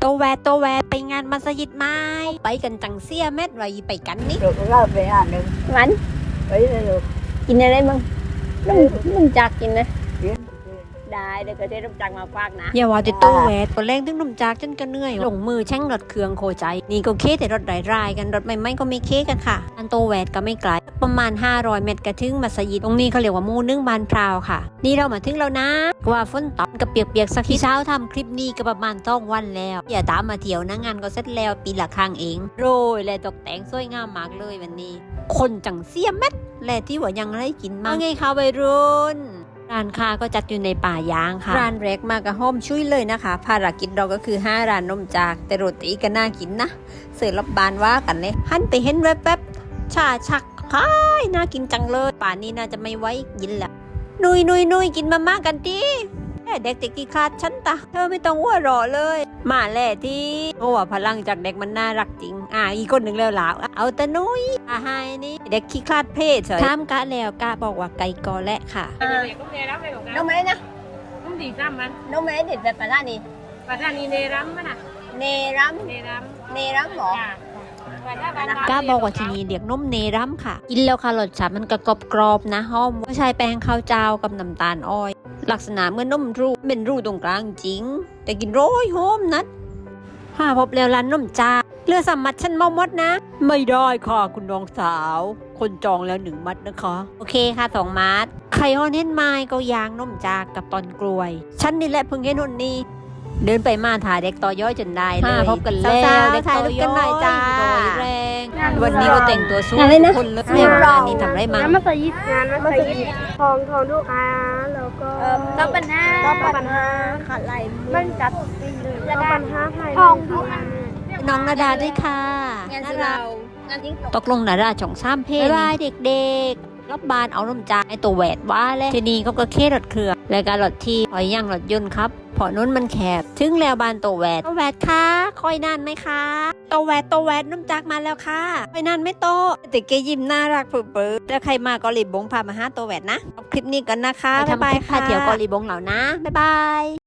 โตแวดโตแวดไปงานมัสยิดไหม้ไปกันจังเสียแมดไว้ไปกันนี่ được ra về nhà đừng หวาน ấy là được กินอะไรมั่งนมนมจากกินนะ kiến ได้เดี๋ยวก็ได้นมจากมาฝากนะ อย่าว่าแต่โตแวดตัวแรงถึงนมจากจนก็เหนื่อยลงมือแช่งรถเครื่องโคใจ นี่ก็เคแต่รถรายๆกันรถใหม่ๆก็ไม่เคกันค่ะ อันโตแวดก็ไม่ไกลประมาณ 500 เมตรก็ถึงมัสยิดตรงนี้เขาเรียกว่าหมูนึ่งบานพราวค่ะ นี่เรามาถึงแล้วนะว่าฝนตกกับเปียกๆสักทีเช้าทำคลิปนี้ก็ประมาณต้องวันแล้ว อย่าตามมาเที่ยวนะงานก็เสร็จแล้วปีละครั้งเองโรยและตกแต่งสวยงามมากเลยวันนี้ คนจังเสียแมดและที่ว่ายังไรกินมากไงคะวัยรุ่น ร้านค้าก็จัดอยู่ในป่ายางค่ะ ร้านแรกมากกับห้อมช่วยเลยนะคะ ภารกิจเราก็คือ 5 ร้านนมจาก แต่โรตีก็น่ากินนะ เสิร์ฟรับบานว่ากันเลยหันไปเห็นแวบๆชาชักคายน่ากินจังเลย ป่านนี้น่าจะไม่ไว้กินละนุยนุยนุยกินมาม่ากันที แม่เด็กจะกี่คลาดฉันตาเธอไม่ต้องอ้วรอเลย มาแหล่ที่เพราะว่าพลังจากเด็กมันน่ารักจริง อ่าอีกคนหนึ่งแล้วหลาวเอาแต่นุยอาหายนี่เด็กขี้คลาดเพศเฉยข้ามกะแล้วกะบอกว่าไก่กอและค่ะ cũng nề lắm đây của นมอะไรนะ cũng gì răm anh นมอะไรเด็ดแบบปลานี่ và ra đi nề lắm á nè เนรัม nề lắm เนรัมหรอ à và ra ban กล้าบอกว่าที่นี่เรียกนมเนรัมค่ะ กินแล้วค่ะรสชาติมันก็กรอบกรอบๆนะหอมไม่ใช่แป้งข้าวเจ้ากับน้ำตาลอ้อย ลักษณะเหมือนนมรูเป็นรูตรงกลางจริง แต่กินโร้อยโฮมนัดหาพบแล้วร้านนมจ้าเรือสามมัดฉันเมามดนะ ไม่ได้ค่ะคุณน้องสาว คนจองแล้วหนึ่งมัดนะคะ โอเคค่ะสองมัดไข่ฮอนเห็นไม้ก็ยางนมจากกับตอนกลวย ฉันนี่แหละเพิ่งเห็นหนนี้ เดินไปมาถ่ายเด็กต่อย่อยจนได้เลยมาพบกันแล้วสาวๆเด็กถ่ายต่รูอปกันหน่อยจ้าโดยแรงวันนี้เราแต่งตัวสู้อะไรนะคนเลยแม่งานนี้ทำไรมางานมัสยิดงานมัสยิดทองทองลูกอาแล้วก็ต้องปัญหาก็ปัญหาขาดไหลมันจัดแล้วก็ปัญหาภายในทองทุกอันน้องนาดาด้วยค่ะงานสุเรางานทิ้งตกตกลงนาดาช่องซ้ำเพศบายเด็กๆรับบานเอานมจ่ายตัวแหวดว่าเลยทีนี้ก็กระเครถเครือและการรถที่คอยย่างรถยนต์ครับเพอนู้นมันแคบ ถึงแล้วบานตัวแหวดตัวแหวดค่ะคอยนานไหมคะตัวแหวดตัวแหวดนมจักมาแล้วค่ะคอยนานไม่โตแต่เกยิ้มน่ารักเปื้อๆแล้วใครมาเกาหลีบงพามาหาตัวแหวดนะเอาคลิปนี้กันนะคะบ๊ายบายค่ะเที่ยวเกาหลีบงเหล่านะบ๊ายบาย